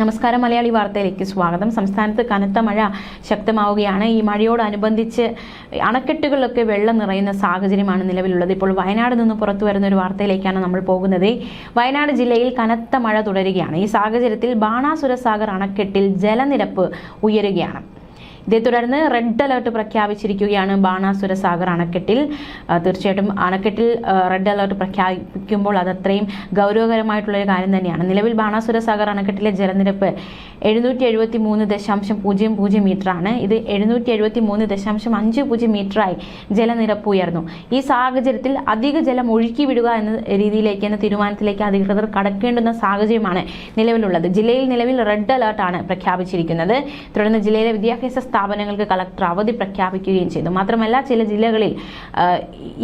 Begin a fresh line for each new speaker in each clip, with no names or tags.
നമസ്കാരം മലയാളി വാർത്തയിലേക്ക് സ്വാഗതം. സംസ്ഥാനത്ത് കനത്ത മഴ ശക്തമാവുകയാണ്. ഈ മഴയോടനുബന്ധിച്ച് അണക്കെട്ടുകളിലൊക്കെ വെള്ളം നിറയുന്ന സാഹചര്യമാണ് നിലവിലുള്ളത്. ഇപ്പോൾ വയനാട് നിന്ന് പുറത്തു വരുന്ന ഒരു വാർത്തയിലേക്കാണ് നമ്മൾ പോകുന്നത്. വയനാട് ജില്ലയിൽ കനത്ത മഴ തുടരുകയാണ്. ഈ സാഹചര്യത്തിൽ ബാണാസുര സാഗർ അണക്കെട്ടിൽ ജലനിരപ്പ് ഉയരുകയാണ്. ഇതേ തുടർന്ന് റെഡ് അലർട്ട് പ്രഖ്യാപിച്ചിരിക്കുകയാണ് ബാണാസുര സാഗർ അണക്കെട്ടിൽ. തീർച്ചയായിട്ടും അണക്കെട്ടിൽ റെഡ് അലർട്ട് പ്രഖ്യാപിക്കുമ്പോൾ അത് അത്രയും ഗൗരവകരമായിട്ടുള്ള ഒരു കാര്യം തന്നെയാണ്. നിലവിൽ ബാണാസുര സാഗർ അണക്കെട്ടിലെ ജലനിരപ്പ് എഴുന്നൂറ്റി എഴുപത്തി മൂന്ന് ദശാംശം പൂജ്യം പൂജ്യം മീറ്ററാണ്. ഇത് എഴുന്നൂറ്റി എഴുപത്തി മൂന്ന് ദശാംശം അഞ്ച് പൂജ്യം മീറ്ററായി ജലനിരപ്പ് ഉയർന്നു. ഈ സാഹചര്യത്തിൽ അധിക ജലം ഒഴുക്കി വിടുക എന്ന രീതിയിലേക്ക് എന്ന തീരുമാനത്തിലേക്ക് അധികൃതർ കടക്കേണ്ടുന്ന സാഹചര്യമാണ് നിലവിലുള്ളത്. ജില്ലയിൽ നിലവിൽ റെഡ് അലേർട്ടാണ് പ്രഖ്യാപിച്ചിരിക്കുന്നത്. തുടർന്ന് ജില്ലയിലെ വിദ്യാഭ്യാസ സ്ഥാപനങ്ങൾക്ക് കളക്ടർ അവധി പ്രഖ്യാപിക്കുകയും ചെയ്തു. മാത്രമല്ല ചില ജില്ലകളിൽ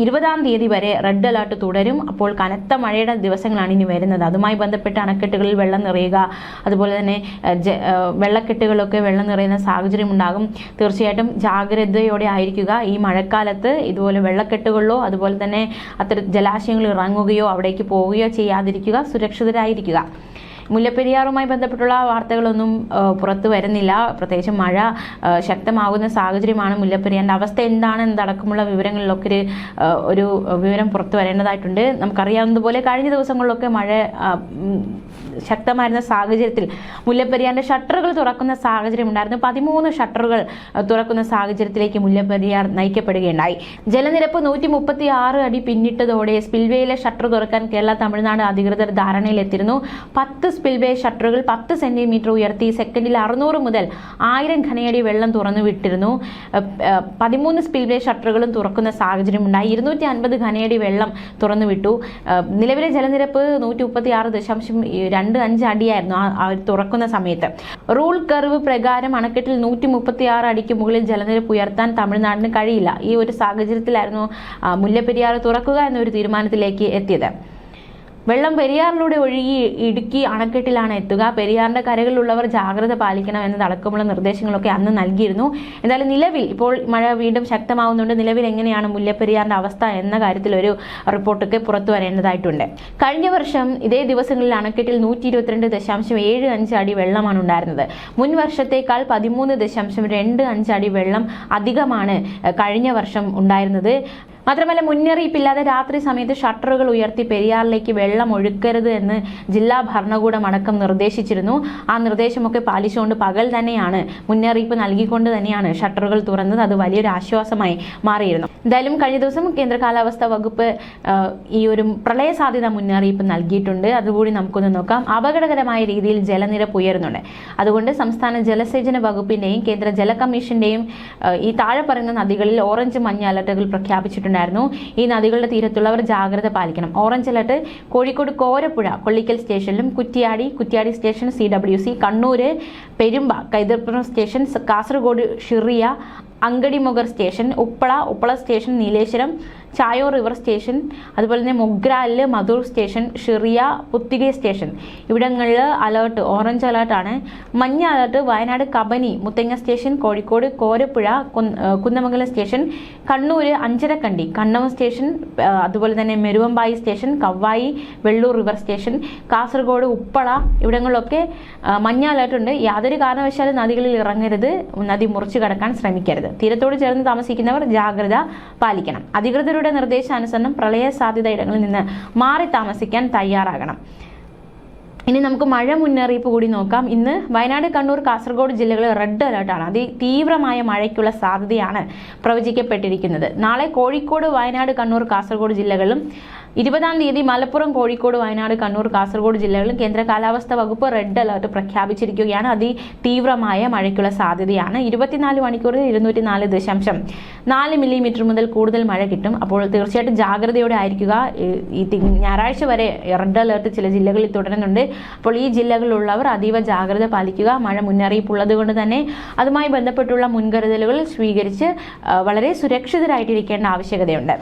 ഇരുപതാം തീയതി വരെ റെഡ് അലേർട്ട് തുടരും. അപ്പോൾ കനത്ത മഴയുടെ ദിവസങ്ങളാണ് ഇനി വരുന്നത്. അതുമായി ബന്ധപ്പെട്ട് അണക്കെട്ടുകളിൽ വെള്ളം നിറയുക അതുപോലെ തന്നെ വെള്ളക്കെട്ടുകളിലൊക്കെ വെള്ളം നിറയുന്ന സാഹചര്യം ഉണ്ടാകും. തീർച്ചയായിട്ടും ജാഗ്രതയോടെ ആയിരിക്കുക. ഈ മഴക്കാലത്ത് ഇതുപോലെ വെള്ളക്കെട്ടുകളിലോ അതുപോലെ തന്നെ അത്തരം ജലാശയങ്ങളിൽ ഇറങ്ങുകയോ അവിടേക്ക് പോവുകയോ ചെയ്യാതിരിക്കുക. സുരക്ഷിതരായിരിക്കുക. മുല്ലപ്പെരിയാറുമായി ബന്ധപ്പെട്ടുള്ള വാർത്തകളൊന്നും പുറത്തു വരുന്നില്ല. പ്രത്യേകിച്ച് മഴ ശക്തമാകുന്ന സാഹചര്യമാണ് മുല്ലപ്പെരിയാറിന്റെ അവസ്ഥ എന്താണ് എന്നതടക്കമുള്ള വിവരങ്ങളിലൊക്കെ ഒരു ഒരു വിവരം പുറത്തു വരേണ്ടതായിട്ടുണ്ട്. നമുക്കറിയാവുന്നതുപോലെ കഴിഞ്ഞ ദിവസങ്ങളിലൊക്കെ മഴ ശക്തമായിരുന്ന സാഹചര്യത്തിൽ മുല്ലപ്പെരിയാറിന്റെ ഷട്ടറുകൾ തുറക്കുന്ന സാഹചര്യം ഉണ്ടായിരുന്നു. പതിമൂന്ന് ഷട്ടറുകൾ തുറക്കുന്ന സാഹചര്യത്തിലേക്ക് മുല്ലപ്പെരിയാർ നയിക്കപ്പെടുകയുണ്ടായി. ജലനിരപ്പ് നൂറ്റി മുപ്പത്തി ആറ് അടി പിന്നിട്ടതോടെ സ്പിൽവേയിലെ ഷട്ടർ തുറക്കാൻ കേരള തമിഴ്നാട് അധികൃതർ ധാരണയിലെത്തിയിരുന്നു. പത്ത് സ്പിൽവേ ഷട്ടറുകൾ പത്ത് സെന്റിമീറ്റർ ഉയർത്തി സെക്കൻഡിൽ അറുന്നൂറ് മുതൽ ആയിരം ഘനയടി വെള്ളം തുറന്നു വിട്ടിരുന്നു പതിമൂന്ന് സ്പിൽവേ ഷട്ടറുകളും തുറക്കുന്ന സാഹചര്യം ഉണ്ടായി ഇരുന്നൂറ്റി അൻപത് ഘനയടി വെള്ളം തുറന്നു വിട്ടു നിലവിലെ ജലനിരപ്പ് നൂറ്റി മുപ്പത്തി ആറ് ദശാംശം രണ്ട് അഞ്ച് അടിയായിരുന്നു ആ തുറക്കുന്ന സമയത്ത്. റൂൾ കർവ് പ്രകാരം അണക്കെട്ടിൽ നൂറ്റി മുപ്പത്തി ആറ് അടിക്ക് മുകളിൽ ജലനിരപ്പ് ഉയർത്താൻ തമിഴ്നാടിന് കഴിയില്ല. ഈ ഒരു സാഹചര്യത്തിലായിരുന്നു മുല്ലപ്പെരിയാർ തുറക്കുക എന്നൊരു തീരുമാനത്തിലേക്ക് എത്തിയത്. വെള്ളം പെരിയാറിലൂടെ ഒഴുകി ഇടുക്കി അണക്കെട്ടിലാണ് എത്തുക. പെരിയാറിന്റെ കരകളിലുള്ളവർ ജാഗ്രത പാലിക്കണം എന്നതടക്കമുള്ള നിർദ്ദേശങ്ങളൊക്കെ അന്ന് നൽകിയിരുന്നു. എന്തായാലും നിലവിൽ ഇപ്പോൾ മഴ വീണ്ടും ശക്തമാവുന്നുണ്ട്. നിലവിൽ എങ്ങനെയാണ് മുല്ലപ്പെരിയാറിന്റെ അവസ്ഥ എന്ന കാര്യത്തിൽ ഒരു റിപ്പോർട്ടൊക്കെ പുറത്തു വരേണ്ടതായിട്ടുണ്ട്. കഴിഞ്ഞ വർഷം ഇതേ ദിവസങ്ങളിൽ അണക്കെട്ടിൽ നൂറ്റി ഇരുപത്തിരണ്ട് ദശാംശം ഏഴ് അഞ്ച് അടി വെള്ളമാണ് ഉണ്ടായിരുന്നത്. മുൻ വർഷത്തേക്കാൾ പതിമൂന്ന് ദശാംശം രണ്ട് അഞ്ച് അടി വെള്ളം അധികമാണ് കഴിഞ്ഞ വർഷം ഉണ്ടായിരുന്നത്. മാത്രമല്ല മുന്നറിയിപ്പില്ലാതെ രാത്രി സമയത്ത് ഷട്ടറുകൾ ഉയർത്തി പെരിയാറിലേക്ക് വെള്ളം ഒഴുക്കരുത് എന്ന് ജില്ലാ ഭരണകൂടം അടക്കം നിർദ്ദേശിച്ചിരുന്നു. ആ നിർദ്ദേശമൊക്കെ പാലിച്ചുകൊണ്ട് പകൽ തന്നെയാണ് മുന്നറിയിപ്പ് നൽകിക്കൊണ്ട് തന്നെയാണ് ഷട്ടറുകൾ തുറന്നത്. അത് വലിയൊരു ആശ്വാസമായി മാറിയിരുന്നു. എന്തായാലും കഴിഞ്ഞ ദിവസം കേന്ദ്ര കാലാവസ്ഥാ വകുപ്പ് ഈ ഒരു പ്രളയ സാധ്യത മുന്നറിയിപ്പ് നൽകിയിട്ടുണ്ട്. അതുകൂടി നമുക്കൊന്ന് നോക്കാം. അപകടകരമായ രീതിയിൽ ജലനിരപ്പ് ഉയരുന്നുണ്ട്. അതുകൊണ്ട് സംസ്ഥാന ജലസേചന വകുപ്പിന്റെയും കേന്ദ്ര ജല കമ്മീഷന്റെയും ഈ താഴെ പറയുന്ന നദികളിൽ ഓറഞ്ച് മഞ്ഞ അലർട്ടുകൾ പ്രഖ്യാപിച്ചിട്ടുണ്ടായിരുന്നു ഈ നദികളുടെ തീരത്തുള്ളവർ ജാഗ്രത പാലിക്കണം. ഓറഞ്ച് അലർട്ട് കോഴിക്കോട് കോരപ്പുഴ കൊള്ളിക്കൽ സ്റ്റേഷനിലും Kuttiadi Kuttiadi station C W C Kannur Peruvamba Kaithapuram station Kasaragod Shiriya Angadimogar station Uppala Uppala station Nileshwaram Chayo river station അതുപോലെ തന്നെ മൊഗ്രാൽ മധൂർ സ്റ്റേഷൻ ഷിറിയ പുത്തിക സ്റ്റേഷൻ. ഇവിടങ്ങളിൽ അലേർട്ട് ഓറഞ്ച് അലേർട്ടാണ് മഞ്ഞ അലേർട്ട് വയനാട് കബനി മുത്തങ്ങ സ്റ്റേഷൻ കോഴിക്കോട് കോരപ്പുഴ കുന്ന- കുന്നമംഗലം സ്റ്റേഷൻ കണ്ണൂർ അഞ്ചരക്കണ്ടി കണ്ണവ സ്റ്റേഷൻ അതുപോലെ തന്നെ Meruvambayi station Kavvayi Vellur river station Kasaragod Uppala ഇവിടങ്ങളിലൊക്കെ മഞ്ഞ alert ഉണ്ട്. യാതൊരു കാരണവശാലും നദികളിൽ ഇറങ്ങരുത് നദി മുറിച്ചു കടക്കാൻ ശ്രമിക്കരുത്. തീരത്തോട് ചേർന്ന് താമസിക്കുന്നവർ ജാഗ്രത പാലിക്കണം. അധികൃതരുടെ നിർദ്ദേശാനുസരണം പ്രളയ സാധ്യത ഇടങ്ങളിൽ നിന്ന് മാറി താമസിക്കാൻ തയ്യാറാകണം. ഇനി നമുക്ക് മഴ മുന്നറിയിപ്പ് കൂടി നോക്കാം. ഇന്ന് വയനാട് കണ്ണൂർ കാസർഗോഡ് ജില്ലകളിൽ റെഡ് അലർട്ടാണ് അതി തീവ്രമായ മഴയ്ക്കുള്ള സാധ്യതയാണ് പ്രവചിക്കപ്പെട്ടിരിക്കുന്നത്. നാളെ കോഴിക്കോട് വയനാട് കണ്ണൂർ കാസർഗോഡ് ജില്ലകളിലും ഇരുപതാം തീയതി മലപ്പുറം കോഴിക്കോട് വയനാട് കണ്ണൂർ കാസർഗോഡ് ജില്ലകളിൽ കേന്ദ്ര കാലാവസ്ഥാ വകുപ്പ് റെഡ് അലർട്ട് പ്രഖ്യാപിച്ചിരിക്കുകയാണ്. അതി തീവ്രമായ മഴയ്ക്കുള്ള സാധ്യതയാണ്. ഇരുപത്തിനാല് മണിക്കൂറിൽ ഇരുന്നൂറ്റി നാല് ദശാംശം നാല് മില്ലിമീറ്റർ മുതൽ കൂടുതൽ മഴ കിട്ടും. അപ്പോൾ തീർച്ചയായിട്ടും ജാഗ്രതയോടെ ആയിരിക്കുക. ഈ- ഞായറാഴ്ച വരെ റെഡ് അലർട്ട് ചില ജില്ലകളിൽ തുടരുന്നുണ്ട്. അപ്പോൾ ഈ ജില്ലകളിലുള്ളവർ അതീവ ജാഗ്രത പാലിക്കുക. മഴ മുന്നറിയിപ്പ് ഉള്ളതുകൊണ്ട് തന്നെ അതുമായി ബന്ധപ്പെട്ടുള്ള മുൻകരുതലുകൾ സ്വീകരിച്ച് വളരെ സുരക്ഷിതരായിട്ടിരിക്കേണ്ട ആവശ്യകതയുണ്ട്.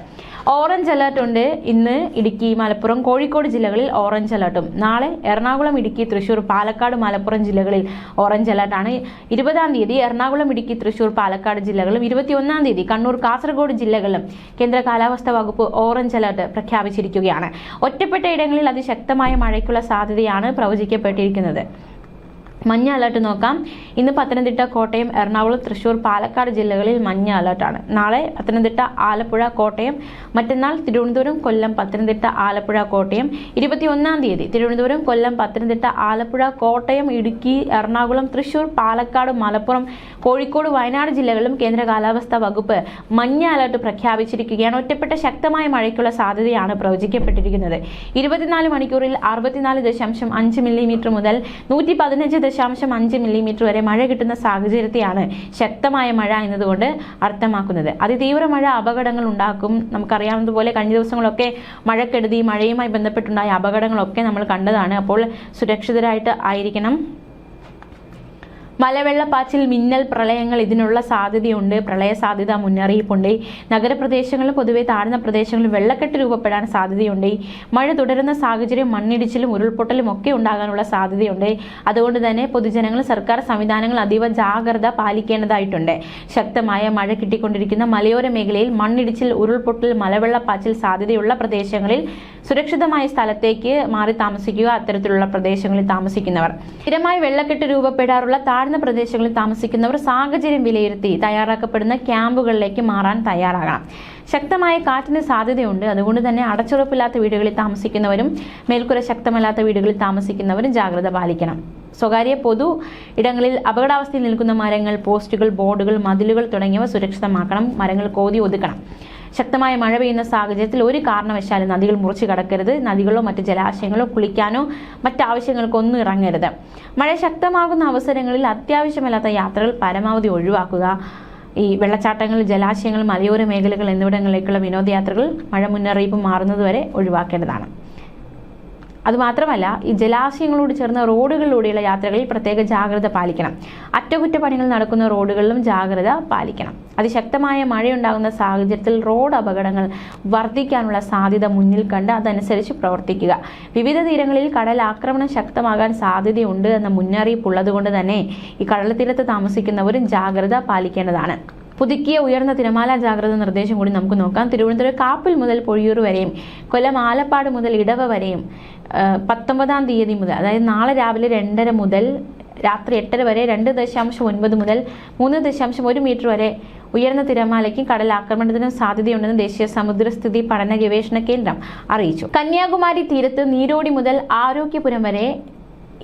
ഓറഞ്ച് അലർട്ട് ഉണ്ട് ഇന്ന് ഇടുക്കി മലപ്പുറം കോഴിക്കോട് ജില്ലകളിൽ ഓറഞ്ച് അലർട്ടും. നാളെ എറണാകുളം ഇടുക്കി തൃശൂർ പാലക്കാട് മലപ്പുറം ജില്ലകളിൽ ഓറഞ്ച് അലർട്ടാണ്. ഇരുപതാം തീയതി എറണാകുളം ഇടുക്കി തൃശൂർ പാലക്കാട് ജില്ലകളും ഇരുപത്തിയൊന്നാം തീയതി കണ്ണൂർ കാസർഗോഡ് ജില്ലകളിലും കേന്ദ്ര കാലാവസ്ഥാ വകുപ്പ് ഓറഞ്ച് അലർട്ട് പ്രഖ്യാപിച്ചിരിക്കുകയാണ്. ഒറ്റപ്പെട്ട ഇടങ്ങളിൽ അതിശക്തമായ മഴയ്ക്കുള്ള സാധ്യതയാണ് പ്രവചിക്കപ്പെട്ടിരിക്കുന്നത്. മഞ്ഞ അലർട്ട് നോക്കാം. ഇന്ന് പത്തനംതിട്ട കോട്ടയം എറണാകുളം തൃശൂർ പാലക്കാട് ജില്ലകളിൽ മഞ്ഞ അലർട്ടാണ്. നാളെ പത്തനംതിട്ട ആലപ്പുഴ കോട്ടയം മറ്റന്നാൾ തിരുവനന്തപുരം കൊല്ലം പത്തനംതിട്ട ആലപ്പുഴ കോട്ടയം ഇരുപത്തിയൊന്നാം തീയതി തിരുവനന്തപുരം കൊല്ലം പത്തനംതിട്ട ആലപ്പുഴ കോട്ടയം ഇടുക്കി എറണാകുളം തൃശൂർ പാലക്കാട് മലപ്പുറം കോഴിക്കോട് വയനാട് ജില്ലകളിലും കേന്ദ്ര കാലാവസ്ഥാ വകുപ്പ് മഞ്ഞ അലർട്ട് പ്രഖ്യാപിച്ചിരിക്കുകയാണ്. ഒറ്റപ്പെട്ട ശക്തമായ മഴയ്ക്കുള്ള സാധ്യതയാണ് പ്രവചിക്കപ്പെട്ടിരിക്കുന്നത്. ഇരുപത്തിനാല് മണിക്കൂറിൽ അറുപത്തിനാല് ദശാംശം അഞ്ച് മില്ലിമീറ്റർ മുതൽ നൂറ്റി പതിനഞ്ച് ദശാംശം അഞ്ച് മില്ലിമീറ്റർ വരെ മഴ കിട്ടുന്ന സാഹചര്യത്തെയാണ് ശക്തമായ മഴ എന്നതുകൊണ്ട് അർത്ഥമാക്കുന്നത്. അതിതീവ്ര മഴ അപകടങ്ങൾ ഉണ്ടാക്കും. നമുക്കറിയാവുന്നതുപോലെ കഴിഞ്ഞ ദിവസങ്ങളൊക്കെ മഴക്കെടുതി മഴയുമായി ബന്ധപ്പെട്ടുണ്ടായ അപകടങ്ങളൊക്കെ നമ്മൾ കണ്ടതാണ്. അപ്പോൾ സുരക്ഷിതരായിട്ട് ആയിരിക്കണം. മലവെള്ളപ്പാച്ചിൽ മിന്നൽ പ്രളയങ്ങൾ ഇതിനുള്ള സാധ്യതയുണ്ട്. പ്രളയ സാധ്യത മുന്നറിയിപ്പുണ്ട്. നഗരപ്രദേശങ്ങളിലും പൊതുവെ താഴ്ന്ന പ്രദേശങ്ങളിൽ വെള്ളക്കെട്ട് രൂപപ്പെടാൻ സാധ്യതയുണ്ട്. മഴ തുടരുന്ന സാഹചര്യം മണ്ണിടിച്ചിലും ഉരുൾപൊട്ടലും ഒക്കെ ഉണ്ടാകാനുള്ള സാധ്യതയുണ്ട്. അതുകൊണ്ട് തന്നെ പൊതുജനങ്ങൾ സർക്കാർ സംവിധാനങ്ങൾ അതീവ ജാഗ്രത പാലിക്കേണ്ടതായിട്ടുണ്ട്. ശക്തമായ മഴ കിട്ടിക്കൊണ്ടിരിക്കുന്ന മലയോര മേഖലയിൽ മണ്ണിടിച്ചിൽ ഉരുൾപൊട്ടൽ മലവെള്ളപ്പാച്ചിൽ സാധ്യതയുള്ള പ്രദേശങ്ങളിൽ സുരക്ഷിതമായ സ്ഥലത്തേക്ക് മാറി താമസിക്കുക അത്തരത്തിലുള്ള പ്രദേശങ്ങളിൽ താമസിക്കുന്നവർ. സ്ഥിരമായി വെള്ളക്കെട്ട് രൂപപ്പെടാറുള്ള താഴ്ന്ന പ്രദേശങ്ങളിൽ താമസിക്കുന്നവർ സാഹചര്യം വിലയിരുത്തി തയ്യാറാക്കപ്പെടുന്ന ക്യാമ്പുകളിലേക്ക് മാറാൻ തയ്യാറാകണം ശക്തമായ കാറ്റിന് സാധ്യതയുണ്ട്. അതുകൊണ്ട് തന്നെ അടച്ചുറപ്പില്ലാത്ത വീടുകളിൽ താമസിക്കുന്നവരും മേൽക്കുര ശക്തമല്ലാത്ത വീടുകളിൽ താമസിക്കുന്നവരും ജാഗ്രത പാലിക്കണം. സ്വകാര്യ പൊതു ഇടങ്ങളിൽ അപകടാവസ്ഥയിൽ നിൽക്കുന്ന മരങ്ങൾ പോസ്റ്റുകൾ ബോർഡുകൾ മതിലുകൾ തുടങ്ങിയവ സുരക്ഷിതമാക്കണം. മരങ്ങൾ കോതി ഒതുക്കണം. ശക്തമായ മഴ പെയ്യുന്ന സാഹചര്യത്തിൽ ഒരു കാരണവശാലും നദികൾ മുറിച്ചു കടക്കരുത്. നദികളോ മറ്റ് ജലാശയങ്ങളോ കുളിക്കാനോ മറ്റാവശ്യങ്ങൾക്കൊന്നും ഇറങ്ങരുത്. മഴ ശക്തമാകുന്ന അവസരങ്ങളിൽ അത്യാവശ്യമല്ലാത്ത യാത്രകൾ പരമാവധി ഒഴിവാക്കുക. ഈ വെള്ളച്ചാട്ടങ്ങൾ ജലാശയങ്ങൾ മലയോര മേഖലകൾ എന്നിവിടങ്ങളിലേക്കുള്ള വിനോദയാത്രകൾ മഴ മുന്നറിയിപ്പ് മാറുന്നതുവരെ ഒഴിവാക്കേണ്ടതാണ്. അതുമാത്രമല്ല ഈ ജലാശയങ്ങളോട് ചേർന്ന റോഡുകളിലൂടെയുള്ള യാത്രകളിൽ പ്രത്യേക ജാഗ്രത പാലിക്കണം. അറ്റകുറ്റപ്പണികൾ നടക്കുന്ന റോഡുകളിലും ജാഗ്രത പാലിക്കണം. അതിശക്തമായ മഴയുണ്ടാകുന്ന സാഹചര്യത്തിൽ റോഡ് അപകടങ്ങൾ വർദ്ധിക്കാനുള്ള സാധ്യത മുന്നിൽ കണ്ട് അതനുസരിച്ച് പ്രവർത്തിക്കുക. വിവിധ തീരങ്ങളിൽ കടൽ ആക്രമണം ശക്തമാകാൻ സാധ്യതയുണ്ട് എന്ന മുന്നറിയിപ്പ് ഉള്ളതുകൊണ്ട് തന്നെ ഈ കടൽത്തീരത്ത് താമസിക്കുന്നവരും ജാഗ്രത പാലിക്കേണ്ടതാണ്. പുതുക്കിയ ഉയർന്ന തിരമാല ജാഗ്രത നിർദ്ദേശം കൂടി നമുക്ക് നോക്കാം. തിരുവനന്തപുരം കാപ്പിൽ മുതൽ പൊഴിയൂർ വരെയും കൊല്ലം ആലപ്പാട് മുതൽ ഇടവ വരെയും പത്തൊമ്പതാം തീയതി മുതൽ അതായത് നാളെ രാവിലെ രണ്ടര മുതൽ രാത്രി എട്ടര വരെ രണ്ട് ദശാംശം ഒൻപത് മുതൽ മൂന്ന് ദശാംശം ഒരു മീറ്റർ വരെ ഉയർന്ന തിരമാലയ്ക്കും കടൽ ആക്രമണത്തിനും സാധ്യതയുണ്ടെന്ന് ദേശീയ സമുദ്രസ്ഥിതി പഠന ഗവേഷണ കേന്ദ്രം അറിയിച്ചു. കന്യാകുമാരി തീരത്ത് നീരോടി മുതൽ ആരോഗ്യപുരം വരെ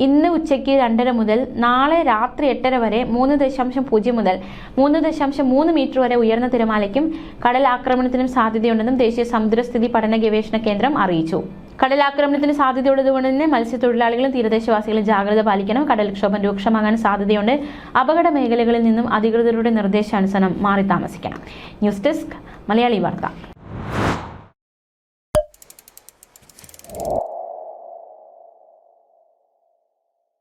ഇന്ന് ഉച്ചയ്ക്ക് രണ്ടര മുതൽ നാളെ രാത്രി എട്ടര വരെ മൂന്ന് ദശാംശം പൂജ്യം മുതൽ മൂന്ന് ദശാംശം മൂന്ന് മീറ്റർ വരെ ഉയർന്ന തിരമാലയ്ക്കും കടൽ ആക്രമണത്തിനും സാധ്യതയുണ്ടെന്നും ദേശീയ സമുദ്രസ്ഥിതി പഠന ഗവേഷണ കേന്ദ്രം അറിയിച്ചു. കടലാക്രമണത്തിന് സാധ്യതയുള്ളതുകൊണ്ട് തന്നെ മത്സ്യത്തൊഴിലാളികളും തീരദേശവാസികളും ജാഗ്രത പാലിക്കണം. കടൽക്ഷോഭം രൂക്ഷമാകാൻ സാധ്യതയുണ്ട്. അപകട മേഖലകളിൽ നിന്നും അധികൃതരുടെ നിർദ്ദേശാനുസരണം മാറി താമസിക്കണം ന്യൂസ് ഡെസ്ക് മലയാളി വാർത്ത.